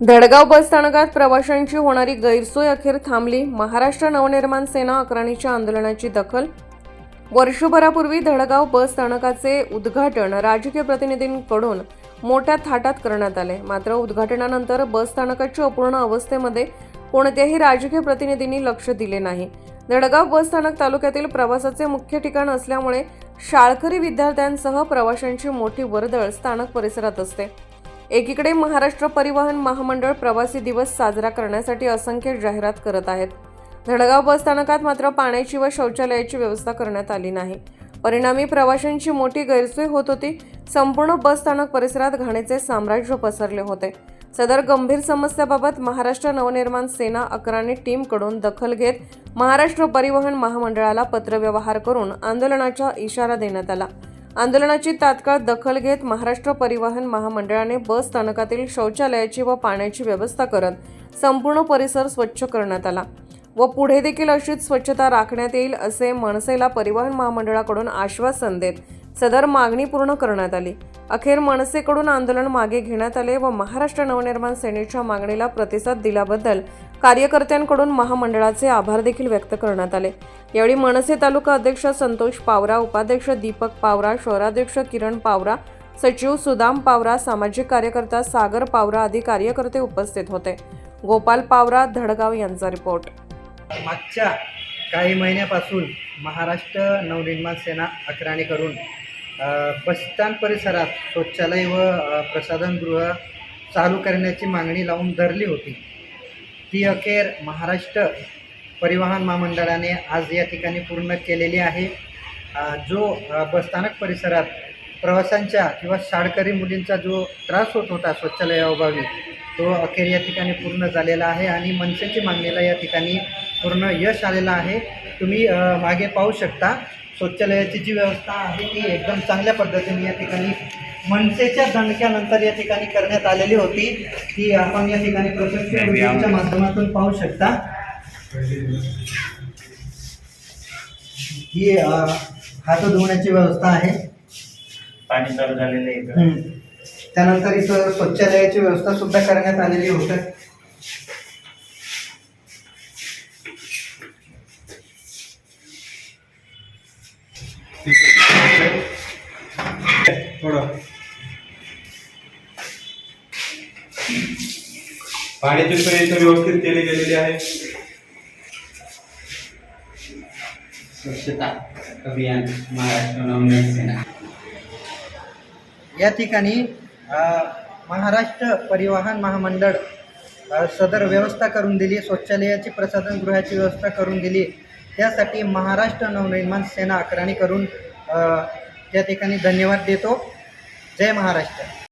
धडगाव बस स्थानकात प्रवाशांची होणारी गैरसोय अखेर थांबली. महाराष्ट्र नवनिर्माण सेना अकराणीच्या आंदोलनाची दखल. वर्षभरापूर्वी धडगाव बस स्थानकाचे उद्घाटन राजकीय प्रतिनिधींकडून मोठ्या थाटात करण्यात आले. मात्र उद्घाटनानंतर बस स्थानकाच्या अपूर्ण अवस्थेमध्ये कोणत्याही राजकीय प्रतिनिधींनी लक्ष दिले नाही. धडगाव बस स्थानक तालुक्यातील प्रवासाचे मुख्य ठिकाण असल्यामुळे शाळकरी विद्यार्थ्यांसह प्रवाशांची मोठी वर्दळ स्थानक परिसरात असते. एकीकडे महाराष्ट्र परिवहन महामंडळ प्रवासी दिवस साजरा करण्यासाठी असंख्य जाहिरात करत आहेत. धडगाव बसस्थानकात मात्र पाण्याची व शौचालयाची व्यवस्था करण्यात आली नाही. परिणामी प्रवाशांची मोठी गैरसोय होत होती. संपूर्ण बसस्थानक परिसरात घाणीचे साम्राज्य पसरले होते. सदर गंभीर समस्याबाबत महाराष्ट्र नवनिर्माण सेना अकराने टीमकडून दखल घेत महाराष्ट्र परिवहन महामंडळाला पत्रव्यवहार करून आंदोलनाचा इशारा देण्यात आला. आंदोलनाची तात्काळ दखल घेत महाराष्ट्र परिवहन महामंडळाने बस स्थानकातील शौचालयाची व पाण्याची व्यवस्था करत संपूर्ण परिसर स्वच्छ करण्यात आला व पुढे देखील अशीच स्वच्छता राखण्यात येईल असे मनसेला परिवहन महामंडळाकडून आश्वासन देत सदर मागणी पूर्ण करण्यात आली. अखेर मनसेकडून आंदोलन मागे घेण्यात आले व महाराष्ट्र नवनिर्माण सेनेच्या मागणीला प्रतिसाद दिल्याबद्दल कार्यकर्त्यांकडून महामंडळाचे आभार देखील व्यक्त करण्यात आले. यावेळी मनसे तालुका अध्यक्ष संतोष पावरा उपाध्यक्ष दीपक पावरा शहराध्यक्ष किरण पावरा सचिव सुदाम पावरा सामाजिक कार्यकर्ता सागर पावरा आदी कार्यकर्ते उपस्थित होते. गोपाल पावरा धडगाव यांचा रिपोर्ट. मागच्या काही महिन्यापासून महाराष्ट्र नवनिर्माण सेना अकराणीकडून बसस्थान परिसरात शौचालय व प्रसाधनगृह चालू करण्याची मागणी लावून धरली होती. ती अखेर महाराष्ट्र परिवहन महामंडळाने आज या ठिकाणी पूर्ण केलेली आहे. जो बसस्थानक परिसरात प्रवाशांच्या किंवा शाळकरी मुलींचा जो त्रास होत होता शौचालयाअभावी तो अखेर या ठिकाणी पूर्ण झालेला आहे आणि मनसेची मागणीला या ठिकाणी पूर्ण यश आलेलं आहे. तुम्ही मागे पाहू शकता. शौचालयाची जी व्यवस्था आहे ती एकदम चांगल्या पद्धतीने या ठिकाणी मनसेच्या दणक्यानंतर या ठिकाणी करण्यात आलेली होती. ती आपण या ठिकाणी प्रशस्त माध्यमातून पाहू शकता. ही हात धुवण्याची व्यवस्था आहे. पाणी चालू झालेलं आहे. त्यानंतर इथं शौचालयाची व्यवस्था सुद्धा करण्यात आलेली होती. थोडं पाण्याची सोय इथं व्यवस्थित केली गेलेली आहे. स्वच्छता अभियान महाराष्ट्र नवनिर्माण सेना. या ठिकाणी महाराष्ट्र परिवहन महामंडळ सदर व्यवस्था करून दिली शौचालयाची प्रसाधनगृहाची व्यवस्था करून दिली. त्यासाठी महाराष्ट्र नवनिर्माण सेना अकराणी करून त्या ठिकाणी धन्यवाद देतो. जय महाराष्ट्र.